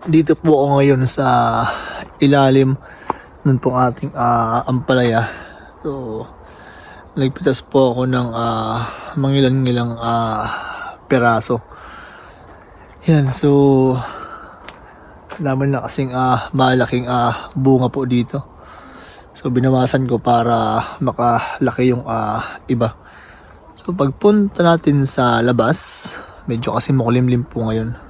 Dito po ako ngayon sa ilalim nun pong ating ah, ampalaya. So, nagpitas po ako ng ah, mangilan-ngilang ah, peraso. Yan, so naman na kasing ah, malaking ah, bunga po dito. So binawasan ko para makalaki yung ah, iba. So pagpunta natin sa labas, medyo kasi makulimlim po ngayon.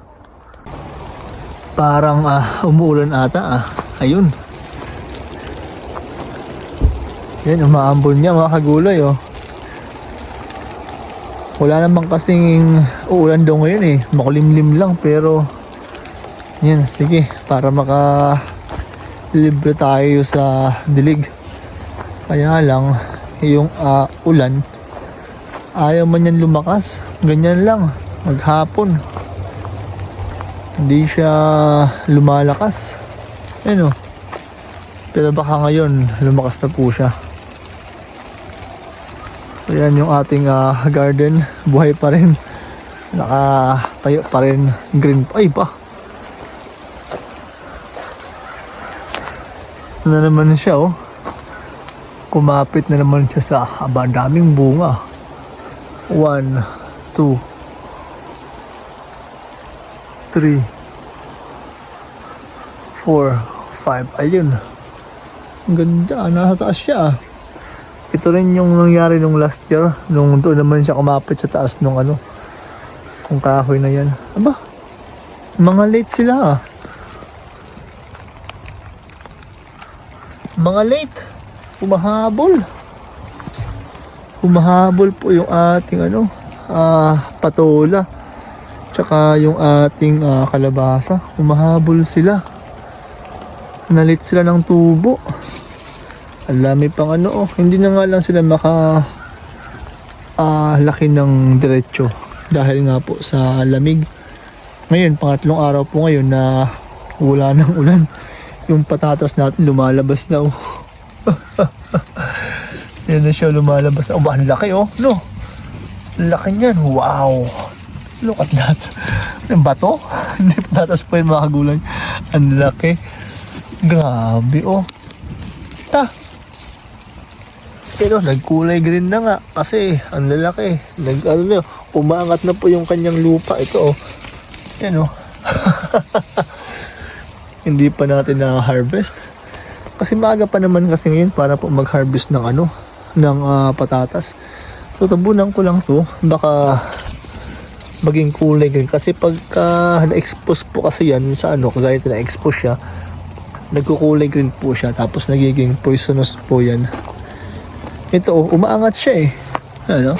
Parang ah, umuulan ata ah. Ayun. Yan, umaambon niya mga kagulay oh. Wala namang kasing uulan daw ngayon eh. Makulimlim lang pero yan, sige. Para maka libre tayo sa dilig. Kaya lang, yung ah, ulan, ayaw man yan lumakas. Ganyan lang, maghapon. Hindi siya lumalakas. Ano? Pero baka ngayon, lumakas na po siya. Ayan yung ating ah, garden. Buhay pa rin. Nakatayo pa rin. Green. Ay ba? Ano na naman siya oh. Kumapit na naman siya sa aba, ang daming bunga. One, two, three, four, five. Ayun. Ang ganda. Nasa taas siya. ah. Ito rin yung nangyari nung last year. Nung doon naman siya kumapit sa taas nung ano. Kung kahoy na yan. Aba. Mga late sila ah. Mga late. Humahabol. Humahabol po yung ating ano. Ah, patola. Tsaka yung ating ah, kalabasa. Humahabol sila. Nalit sila ng tubo. Ang dami pang ano oh. Hindi na nga lang sila maka ah, laki ng diretso dahil nga po sa lamig. Ngayon, pangatlong araw po ngayon na wala ng ulan. Yung patatas natin lumalabas na oh. Yan na siya lumalabas. Oh, ang laki oh. No. Laki niyan. Wow. Look at that. Yung bato? Hindi patatas po yung mga kagulay. Ang laki. Grabe oh. Ah, pero nagkulay green na nga kasi ang lalaki. Nag ano na, umaangat na po yung kanyang lupa. Ito oh. Yan oh. Hindi pa natin na-harvest. Kasi maaga pa naman kasi ngayon para po mag-harvest ng ano, ng ah, patatas. So tabunan ko lang to. Baka maging kulay green. Kasi pagka na-expose po kasi yan sa ano, kagaya na-expose siya, nagkukulay green po siya. Tapos nagiging poisonous po yan. Ito, oh, umaangat siya eh. Ano?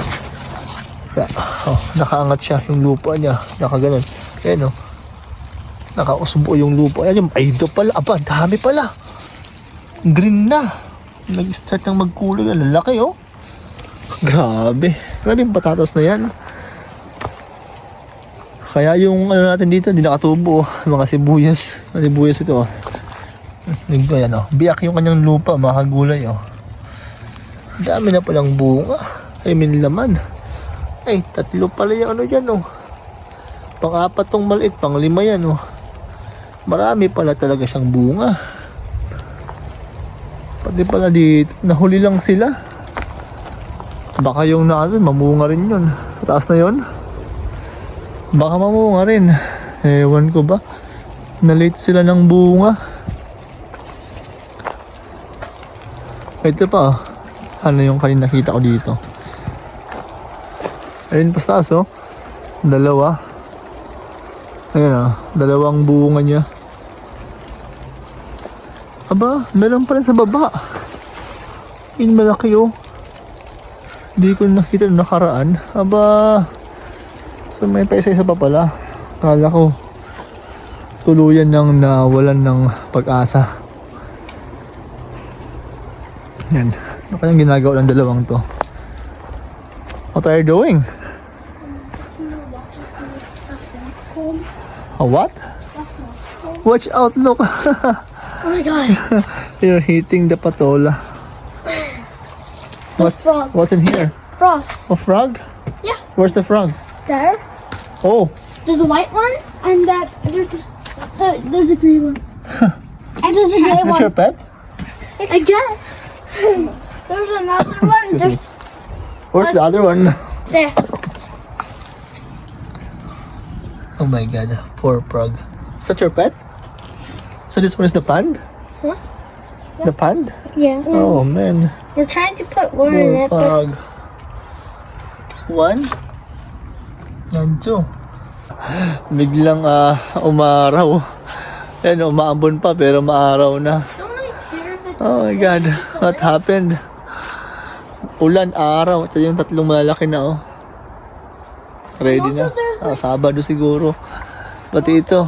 Oh, nakaangat siya yung lupa niya. Nakaganon. Ayan oh. Nakausbo yung lupa. Ayan yung, ay, ito pala. Aba, dami pala. Green na. Nag-start ng magkulay. Lalaki oh. Grabe. Grabe yung patatas na yan. Kaya yung ano natin dito, hindi nakatubo. oh. Mga sibuyas. Mga sibuyas ito oh. Ayan oh. Biyak yung kanyang lupa, mga kagulay oh. Dami na palang bunga. I mean laman. Ay, tatlo pala yung ano dyan, oh. Pang-apat tong maliit, pang-lima yan, oh. Marami pala talaga siyang bunga. Pati pala dito, nahuli lang sila. Baka yung na ano, mamunga rin yun. Taas na yun. Baka mamunga rin. Ewan ko ba. Na-late sila ng bunga. Ito pa, oh ano yung kanina nakita ko dito. Ayun pa sa taas, oh. Dalawa. Ayun ah, dalawang bunga niya. Aba, meron pa rin sa baba. Yun malaki oh. Hindi ko nakita nung nakaraan. Aba, so may pa isa-isa pa pala. Kala ko, tuluyan nang nawalan ng pag-asa. Yan. Ano kayang ginagawa ng dalawang to? What are you doing? A what? Watch out, look. Oh my god. You're hitting the patola. What's, what's in here? Frogs. A frog? Yeah. Where's the frog? There. Oh, There's a white one and that there's There, there's a green one. and there's a Is this one. your pet? I guess. there's another one. Excuse me. There's Where's the other one? there. Oh my god, poor frog. Is that your pet? So this one is the pond? Huh? The pond? Yeah. Oh man, We're trying to put one in poor it, but. One? Yan two. Biglang ah, umaraw. Yan, umaambon pa pero maaraw na. Oh my god, what happened? Ulan, araw. Ito yung tatlong malalaki na oh. Ready na. Ah, Sabado siguro. Pati ito.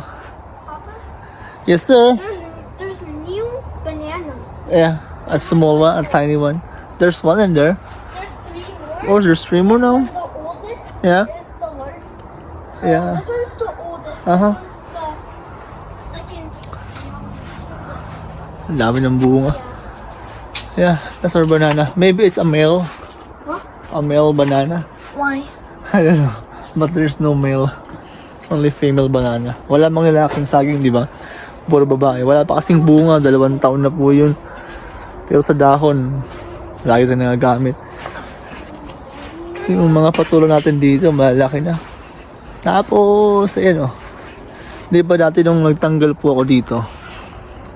Yes sir. there's there's new banana. Yeah, a small one, a tiny one. There's one in there. There's three more. Oh, there's three more now. The oldest Yeah. is the large. So Yeah. This one's the oldest. Uh-huh. This one's the second. Ang dami ng bunga. Yeah, that's our banana. Maybe it's a male. What? A male banana. Why? I don't know. But there's no male. Only female banana. Wala mang lalaking saging, di ba? Puro babae. Wala pa kasing bunga. Dalawang taon na po yun. Pero sa dahon, lagi na nagagamit. Yung mga patulo natin dito, malaki na. Tapos, ayan o. Oh. Di ba dati nung nagtanggal po ako dito?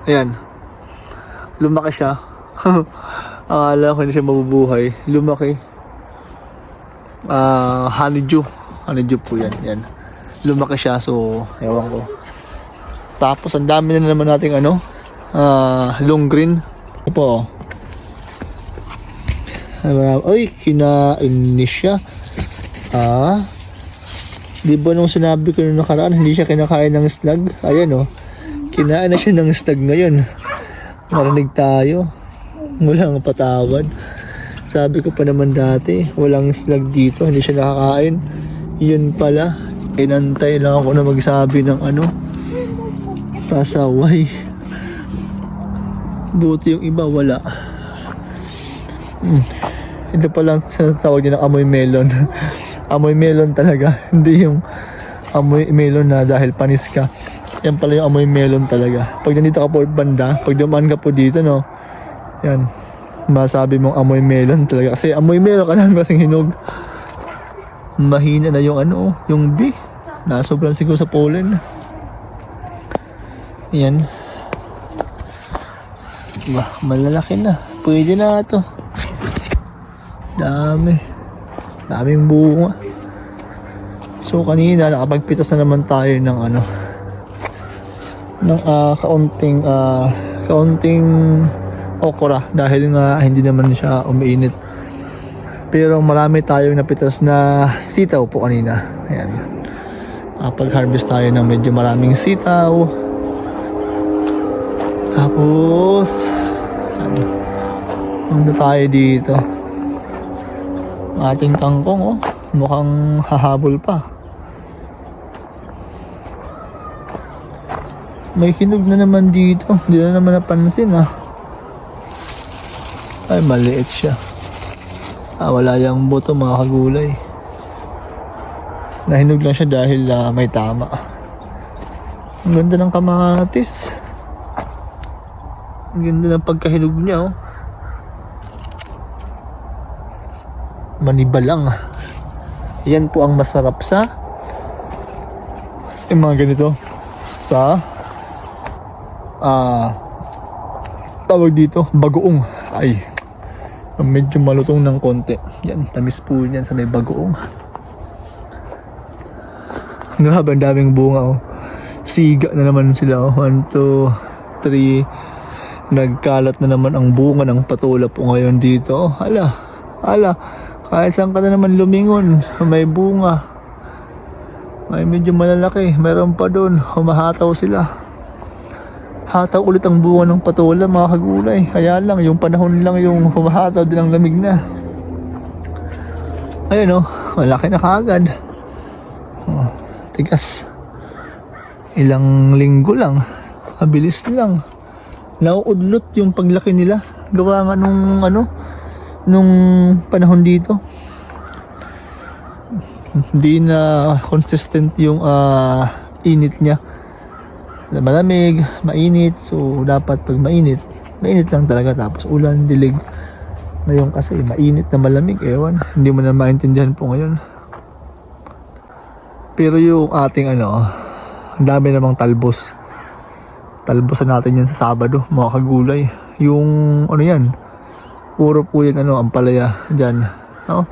Ayan. Lumaki siya. Akala ko hindi siya mabubuhay. Lumaki ah honeydew. Honeydew po yan. yan. Lumaki siya so ewan ko. Tapos ang dami na naman nating ano ah long green. Ito po. oh. Ay, kinain ni siya. Ah. Di ba nung sinabi ko nung nakaraan, hindi siya kinakain ng slug? Ayan oh. Kinain na siya ng slug ngayon. Narinig tayo. Walang patawad. Sabi ko pa naman dati, walang slug dito, hindi siya nakakain. Yun pala, inantay lang ako na magsabi ng ano, pasaway. Buti yung iba, wala. Hmm. Ito pa lang sinatawag niya ng amoy melon. amoy melon talaga, hindi yung amoy melon na dahil panis ka. Yan pala yung amoy melon talaga. Pag nandito ka po banda, pag dumaan ka po dito, no, yan, masabi mong amoy melon talaga. Kasi amoy melon ka namin kasing hinog. Mahina na yung ano, yung B. Nasobrang siguro sa pollen. Yan. Malalaki na. Pwede na to. Dami. Daming bunga. So kanina nakapagpitas na naman tayo ng ano ng ah, kaunting ah, kaunting okra dahil nga hindi naman siya umiinit. Pero marami tayong napitas na sitaw po kanina. Ayan. Nakapag-harvest tayo ng medyo maraming sitaw. Tapos, ano, ano tayo dito? Ang ating kangkong, oh. Mukhang hahabol pa. May hinog na naman dito. Hindi na naman napansin, ah. Ay, maliit siya. Ah, wala yung buto mga kagulay. Nahinog lang siya dahil ah, may tama. Ang ganda ng kamatis. Ang ganda ng pagkahinog niya, oh. Manibalang. Yan po ang masarap sa yung mga ganito. Sa ah tawag dito bagoong. Ay medyo malutong ng konti. Yan tamis po yan sa may bagoong. Grabe ang daming bunga oh. Siga na naman sila oh. 1, 2, 3 nagkalat na naman ang bunga ng patula po ngayon dito. Hala hala kahit saan ka na naman lumingon may bunga may medyo malalaki meron pa doon humahataw sila hataw ulit ang bunga ng patula mga kagulay. Kaya lang, yung panahon lang yung humahataw din ang lamig na. Ayun oh, malaki na kaagad. Oh, tigas. Ilang linggo lang. Mabilis lang. Nauudlot yung paglaki nila. Gawa nga nung ano, nung panahon dito. Hindi na consistent yung ah, init niya. malamig, mainit. So, dapat pag mainit, mainit lang talaga. Tapos ulan, dilig. Ngayon kasi mainit na malamig, ewan. Hindi mo na maintindihan po ngayon. Pero yung ating ano, ang dami namang talbos. Talbosan natin yan sa Sabado, mga kagulay. Yung ano yan, puro po yan ano, ampalaya dyan. No?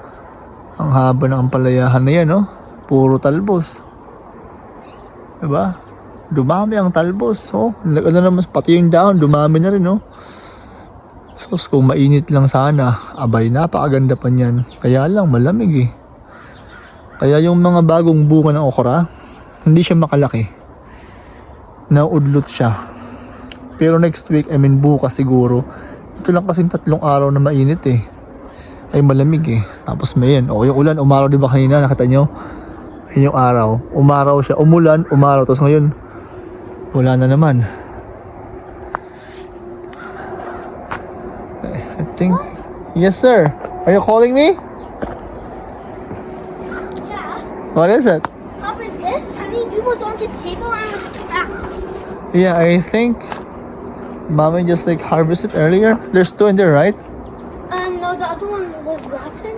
Ang haba ng ampalayahan na yan, no? Puro talbos. Diba? Dumami ang talbos. Oh, ano naman, pati yung dahon, dumami na rin, no? So, kung mainit lang sana, abay, napakaganda pa niyan. Kaya lang, malamig eh. Kaya yung mga bagong bunga ng okra, hindi siya makalaki. Naudlot siya. Pero next week, I mean bukas siguro, ito lang kasing tatlong araw na mainit eh. Ay malamig eh. Tapos may yan. O yung ulan, umaraw di ba kanina, nakita nyo? Ayun yung araw. Umaraw siya. Umulan, umaraw. Tapos ngayon, wala na naman. I think... Yes sir. Are you calling me? Yeah. What is it? How is this? Honey, do was on the table and was cracked. Yeah, I think mommy just like harvested earlier. There's two in there, right? Um, no, the other one was rotten.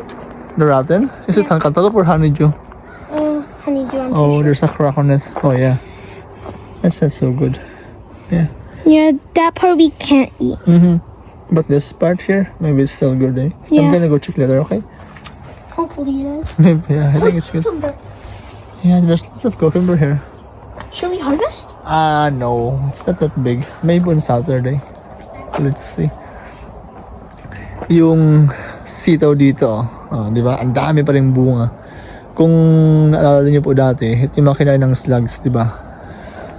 The rotten? Is it Yeah. cantaloupe or honeydew? Uh, honeydew, I'm Oh, pretty there's a crack on it. Oh yeah, That sounds so good. Yeah. Yeah, that part we can't eat. Mm-hmm. But this part here, maybe it's still good, eh? I'm gonna go check later, okay? Hopefully it is. Maybe, yeah, I think it's good. Yeah, there's lots of cucumber here. Should we harvest? Ah, no, it's not that big. Maybe on Saturday. Let's see. Yung sitaw dito, oh, di ba? Ang dami pa rin bunga. Kung naalala niyo po dati, ito yung mga kinain ng slugs, di ba?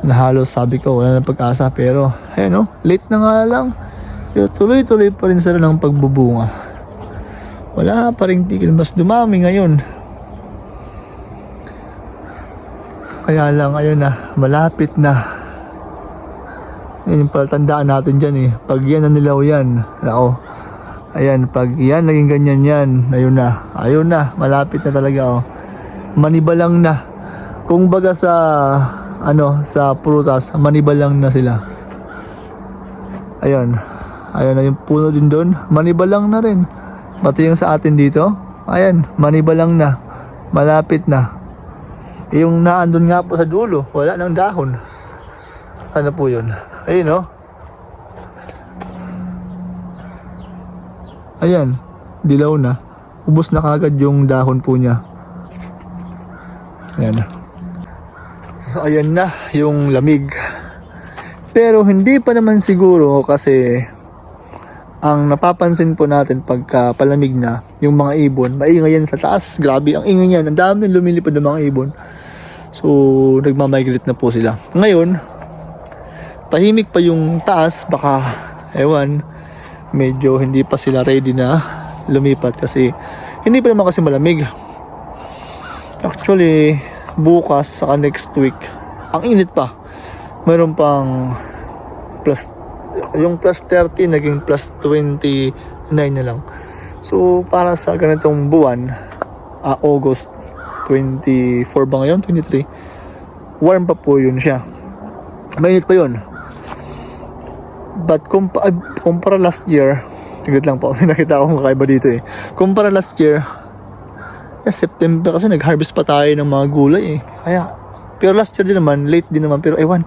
Na halos sabi ko, wala na pag-asa. Pero, ayun no, late na nga lang. Pero tuloy-tuloy pa rin sila ng pagbubunga. Wala pa rin tigil. Mas dumami ngayon. Kaya lang, ayun na, malapit na. Yan yung palatandaan natin dyan eh. Pag yan na nilaw yan, nako. Ayan, pag yan naging ganyan yan, ayun na. Ayun na, malapit na talaga oh. Manibalang na. Kung baga sa, ano, sa prutas, manibalang na sila. Ayun. Ayun na yung puno din doon. Manibalang na rin. Pati yung sa atin dito, ayan, manibalang na. Malapit na. Yung naandun nga po sa dulo, wala ng dahon. Ano po yun? Ayun oh. Ayan, dilaw na. Ubos na kagad yung dahon po niya. Ayan. So ayan na, yung lamig. Pero hindi pa naman siguro kasi ang napapansin po natin pagka palamig na, yung mga ibon, maingay yan sa taas. Grabe, ang ingay yan. Ang dami lumilipad ng mga ibon. So, nagmamigrate na po sila. Ngayon, tahimik pa yung taas. Baka, ewan, medyo hindi pa sila ready na lumipat kasi hindi pa naman kasi malamig. Actually, bukas saka next week, ang init pa. Mayroon pang plus yung plus 30 naging plus 29 na lang. So, para sa ganitong buwan, ah, August 24 ba ngayon? 23? Warm pa po yun siya. Mainit pa yun. But kumpa, kumpara last year, saglit lang po, nakita akong kakaiba dito eh. Kumpara last year, eh, September kasi nag-harvest pa tayo ng mga gulay eh. Kaya, pero last year din naman, late din naman, pero ewan,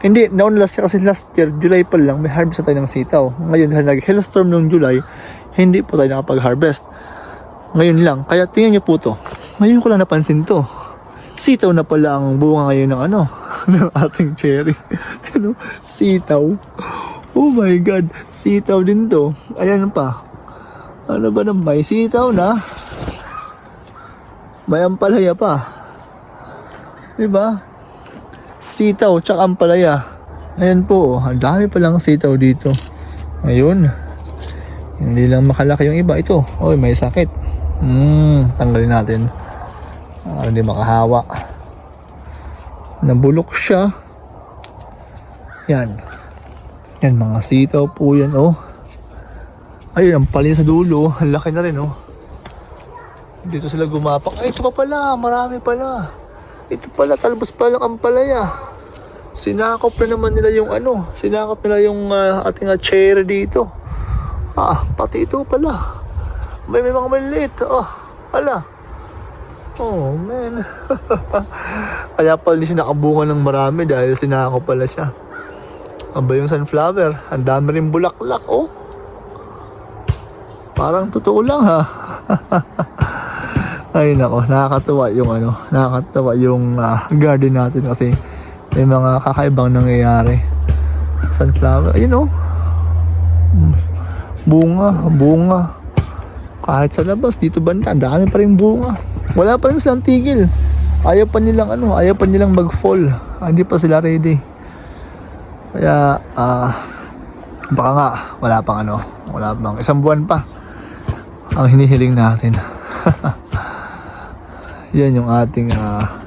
hindi, noon last year kasi last year, July pa lang, may harvest na tayo ng sitaw. Ngayon, dahil nag-hailstorm noong July, hindi po tayo nakapag-harvest. Ngayon lang, kaya tingnan niyo po to. Ngayon ko lang napansin to. Sitaw na pala ang bunga ngayon ng ano, ng ating cherry. ano? Sitaw. Oh my God, sitaw din to. Ayan pa. Ano ba naman, may sitaw na. May ampalaya pa. Diba? sitaw tsaka ampalaya. Ayan po, oh, ang dami palang sitaw dito. Ngayon, hindi lang makalaki yung iba. Ito, oy, may sakit. Hmm, tanggalin natin. Para hindi makahawa. Nabulok siya. Yan. Yan, mga sitaw po yan, oh. Ayun, ang palya sa dulo. Ang laki na rin, oh. Dito sila gumapak. Ay, ito pa pala. Marami pala. Ito pala, talbos pa lang ang palaya. Sinakop na naman nila yung ano, sinakop nila yung ah, ating ah, cherry dito. Ah, pati ito pala. May, may mga maliit. Oh, ala. Oh, man. Kaya pala hindi siya nakabunga ng marami dahil sinakop pala siya. Aba yung sunflower, ang dami rin bulaklak, oh. Parang totoo lang ha. Ay nako, nakakatuwa yung ano, nakakatuwa yung ah, garden natin kasi may mga kakaibang nangyayari. Sunflower, ayun oh. Bunga, bunga. Kahit sa labas, dito banda, dami pa rin bunga. Wala pa rin silang tigil. Ayaw pa nilang ano, ayaw pa nilang mag-fall. Ah, Hindi pa sila ready. Kaya, ah, baka nga, wala pang ano, wala pang isang buwan pa ang hinihiling natin. Yan yung ating ah,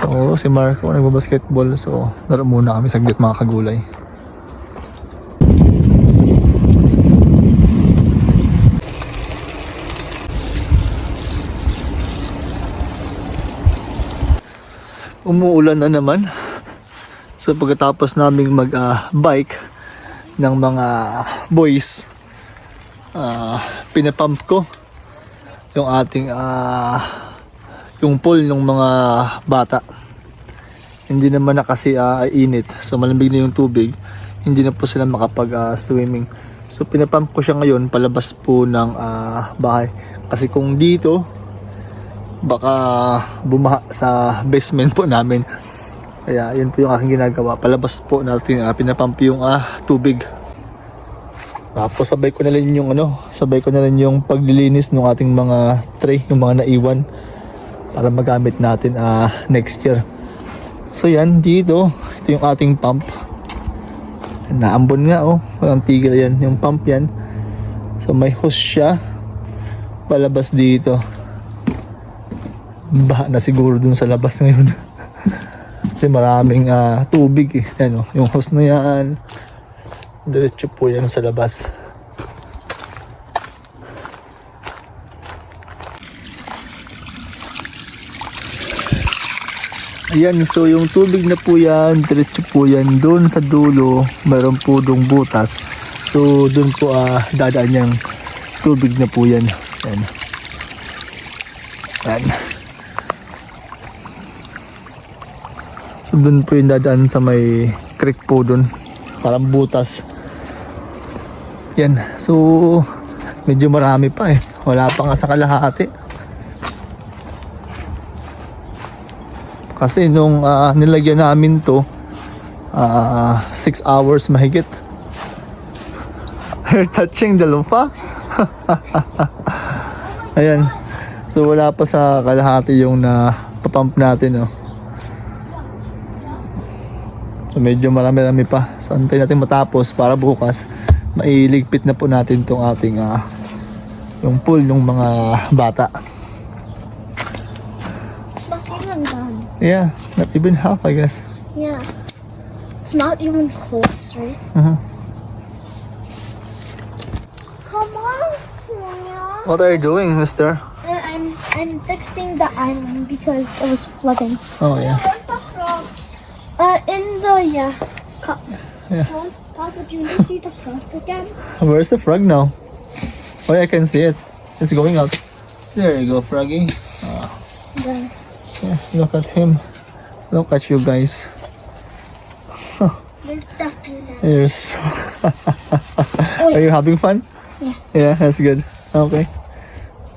So, si Marco nagbabasketball. So, laro muna kami saglit mga kagulay. Umuulan na naman. So, pagkatapos naming mag-bike ng mga boys, ah pinapump ko yung ating ah yung pool ng mga bata. Hindi naman na kasi ah, init. So malamig na yung tubig. Hindi na po sila makapag ah, swimming. So pinapump ko siya ngayon palabas po ng ah, bahay. Kasi kung dito baka bumaha sa basement po namin. Kaya yun po yung aking ginagawa. Palabas po natin ah, pinapump yung ah, tubig. Tapos sabay ko na rin yung ano, sabay ko na rin yung paglilinis ng ating mga tray, yung mga naiwan para magamit natin ah next year. So yan, dito, ito yung ating pump. Naambon nga oh, walang tigil yan, yung pump yan. So may hose siya, palabas dito. Baha na siguro dun sa labas ngayon. Kasi maraming ah, tubig eh. Yan, oh, yung hose na yan. Diretso po yan sa labas. Ayan, so yung tubig na po yan, diretso po yan doon sa dulo, mayroon po dong butas. So doon po ah dadaan yung tubig na po yan. Ayan. Ayan. So doon po yung dadaan sa may creek po doon. Parang butas. Yan. So medyo marami pa eh. Wala pa nga sa kalahati. Kasi nung ah, nilagyan namin to, 6 hours mahigit. You're touching lupa? Ayan. So wala pa sa kalahati yung na papump natin. Oh. So medyo marami-rami pa. So antayin natin matapos para bukas mailigpit na po natin tong ating ah, yung pool ng mga bata. Yeah, not even half I guess. Yeah. It's not even close, right? Mhm. Come on, Sonia. What are you doing, mister? Uh, I'm I'm fixing the island because it was flooding. Oh yeah. Frog? Uh, in the yeah. Cup. Yeah. Papa, do you see the frogs again? Where's the frog now? Oh yeah, I can see it. It's going out. There you go, Froggy. There. Yeah, look at him. Look at you guys. There's the peanut. You're so... Oh, Are you having fun? Yeah. Yeah, that's good. Okay.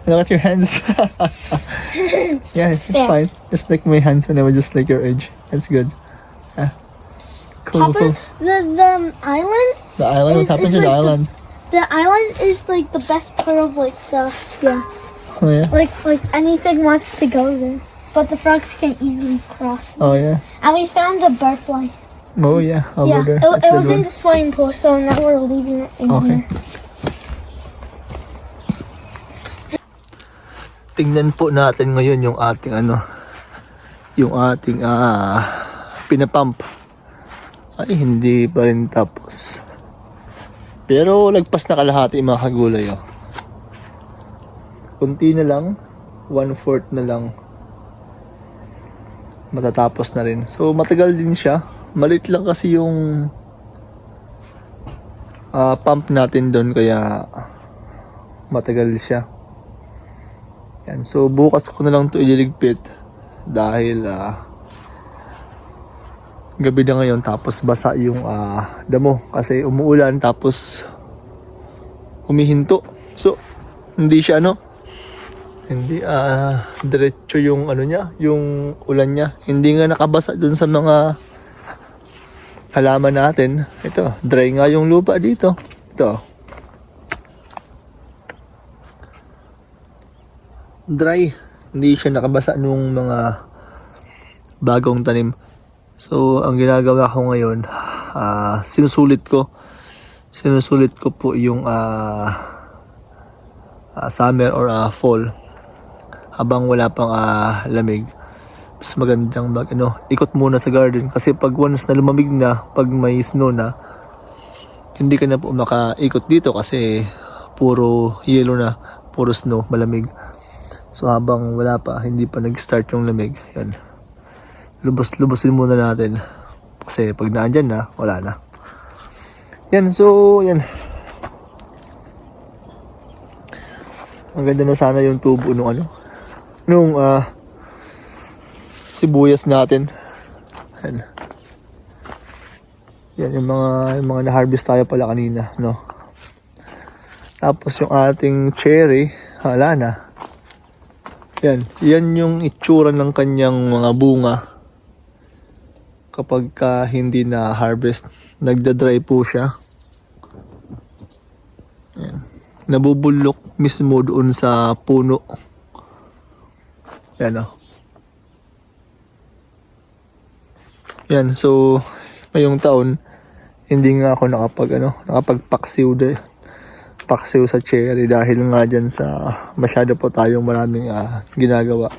Look at your hands. yeah, it's There. fine. Just lick my hands and I will just lick your edge. That's good. Cool, Papa, cool. the the island, The island, what happened to the like the- island? the island is like the best part of like the yeah, Oh yeah. like like anything wants to go there, but the frogs can easily cross. Oh yeah. And we found a butterfly. Oh yeah, over yeah, it, it the was in the swimming pool, so now we're leaving it in Okay. here. tingnan po natin ngayon yung ating ano yung ating ah pinapump ay hindi pa rin tapos. Pero lagpas na kalahati mga kagulay oh. kunti na lang one fourth na lang. Matatapos na rin. So matagal din siya. Malit lang kasi yung ah, pump natin doon kaya matagal siya. Yan, so bukas ko na lang to ililigpit dahil ah, gabi na ngayon tapos basa yung ah, damo kasi umuulan tapos humihinto. So hindi siya ano hindi ah diretso yung ano niya, yung ulan niya. Hindi nga nakabasa dun sa mga halaman natin. Ito, dry nga yung lupa dito. Ito. Dry. Hindi siya nakabasa nung mga bagong tanim. So, ang ginagawa ko ngayon, ah sinusulit ko. Sinusulit ko po yung ah ah, summer or ah, fall. Habang wala pang ah, lamig. Mas magandang mag ano ikot muna sa garden. Kasi pag once na lumamig na pag may snow na hindi ka na po makaikot dito kasi puro yellow na puro snow malamig. So habang wala pa hindi pa nag-start yung lamig. Yan lubos lubosin muna natin kasi pag naandyan na wala na yan so yan Ang ganda na sana yung tubo nung ano. Nung ah sibuyas natin. Yan. Yan yung mga yung mga na-harvest tayo pala kanina, no. Tapos yung ating cherry, wala na. Yan, yan yung itsura ng kanyang mga bunga. Kapag ka hindi na harvest, nagda-dry po siya. nabubulok mismo doon sa puno. Yan o. Yan, so ngayong taon hindi nga ako nakapag ano, nakapagpaksiw de paksiw sa cherry dahil nga dyan sa masyado po tayong maraming ah, ginagawa.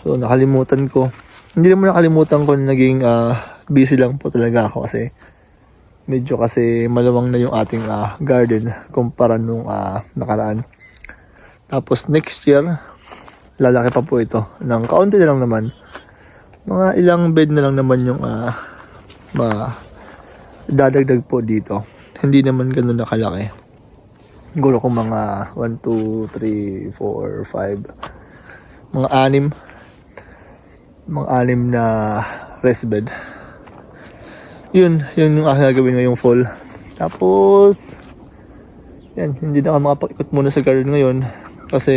So nakalimutan ko. Hindi naman nakalimutan ko na naging ah, busy lang po talaga ako kasi medyo kasi malawang na yung ating ah, garden kumpara nung ah, nakaraan. Tapos next year, lalaki pa po ito. Ng kaunti na lang naman. Mga ilang bed na lang naman yung ah, ma dadagdag po dito. Hindi naman ganun na kalaki. Siguro kung mga 1, 2, 3, 4, 5, mga anim. Mga anim na rest bed yun, yun yung aking gagawin ngayong fall. Tapos, yan, hindi na ako makapag-ikot muna sa garden ngayon kasi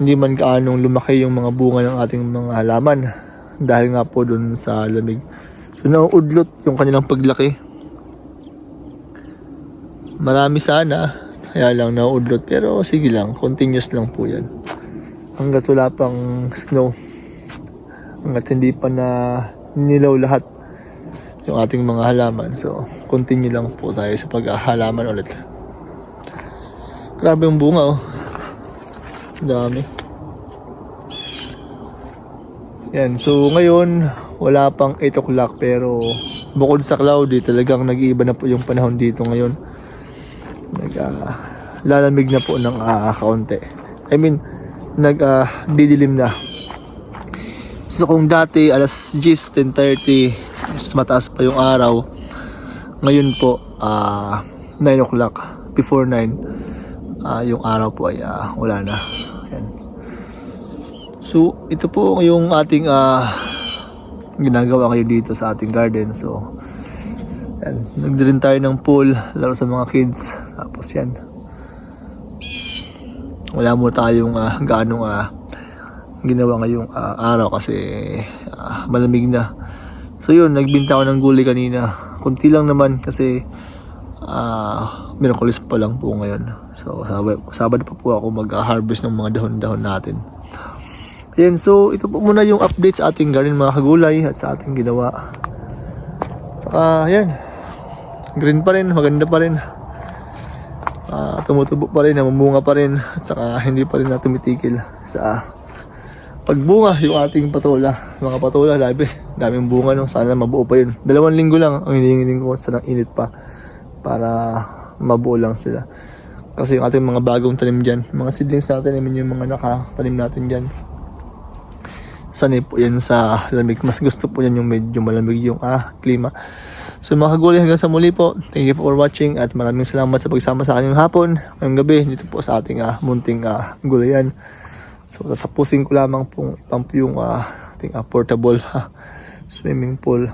hindi man kaanong lumaki yung mga bunga ng ating mga halaman dahil nga po dun sa lamig. So, nauudlot yung kanilang paglaki. Marami sana, kaya lang nauudlot. Pero sige lang, continuous lang po yan. Hanggat wala pang snow. Hanggat hindi pa na nilaw lahat yung ating mga halaman. So, continue lang po tayo sa paghahalaman ulit. Grabe yung bunga, oh. Dami. Yan, so ngayon, wala pang 8 o'clock pero bukod sa cloudy, talagang nag-iiba na po yung panahon dito ngayon. Nag, ah, lalamig na po ng ah, kaunti. I mean, nag ah, didilim na. So kung dati alas 10, 10.30, mas mataas pa yung araw. Ngayon po, ah 9 o'clock, before 9, ah yung araw po ay ah, wala na. Yan. So, ito po yung ating ah ginagawa ngayon dito sa ating garden. So, yan. Nagdirin tayo ng pool, laro sa mga kids. Tapos yan. Wala mo tayong ah, gaanong ah, ginawa ngayong ah, araw kasi ah, malamig na. So yun, nagbinta ako ng gulay kanina. Kunti lang naman kasi ah Miraculous pa lang po ngayon. So Sabado, Sabado pa po ako mag-harvest ng mga dahon-dahon natin. Ayan, so ito po muna yung update sa ating garden mga kagulay at sa ating ginawa. Saka, ayan. Green pa rin, maganda pa rin. Ah, tumutubo pa rin, namumunga pa rin. At saka hindi pa rin na tumitigil sa pagbunga yung ating patola. Mga patola, labi. Daming bunga no. Sana mabuo pa yun. Dalawang linggo lang ang hinihingi ko sa init pa. Para mabuo lang sila. Kasi yung ating mga bagong tanim dyan, mga seedlings natin, I mean yung mga nakatanim natin dyan. sanay po yan sa lamig. Mas gusto po yan yung medyo malamig yung ah, klima. So mga kagulay hanggang sa muli po. Thank you for watching at maraming salamat sa pagsama sa akin hapon, ngayong gabi dito po sa ating ah, munting ah, gulayan. So tatapusin ko lamang pong ipamp yung ah, ating ah, portable ah, swimming pool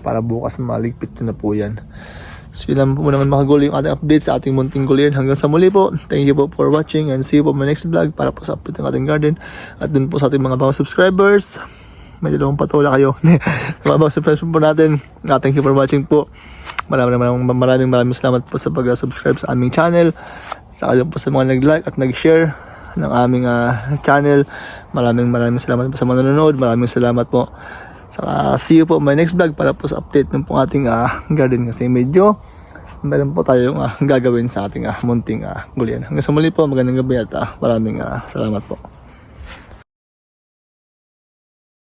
para bukas maligpit na po yan. So yun lang po muna mga kagulay yung ating update sa ating munting gulayan. Hanggang sa muli po. Thank you po for watching and see you po my next vlog para po sa update ng ating garden. At dun po sa ating mga bagong subscribers. May dalawang patula kayo. sa mga bagong subscribers po natin. Uh, thank you for watching po. Maraming maraming maraming maraming salamat po sa pag-subscribe sa aming channel. Sa po sa mga nag-like at nag-share ng aming ah, channel. Maraming maraming salamat po sa mga nanonood. Maraming salamat po. Saka see you po my next vlog para po sa update ng pong ating ah, garden kasi medyo meron po tayong ah, gagawin sa ating ah, munting ah, gulyan. Hanggang sa muli po, magandang gabi at ah, maraming ah, salamat po.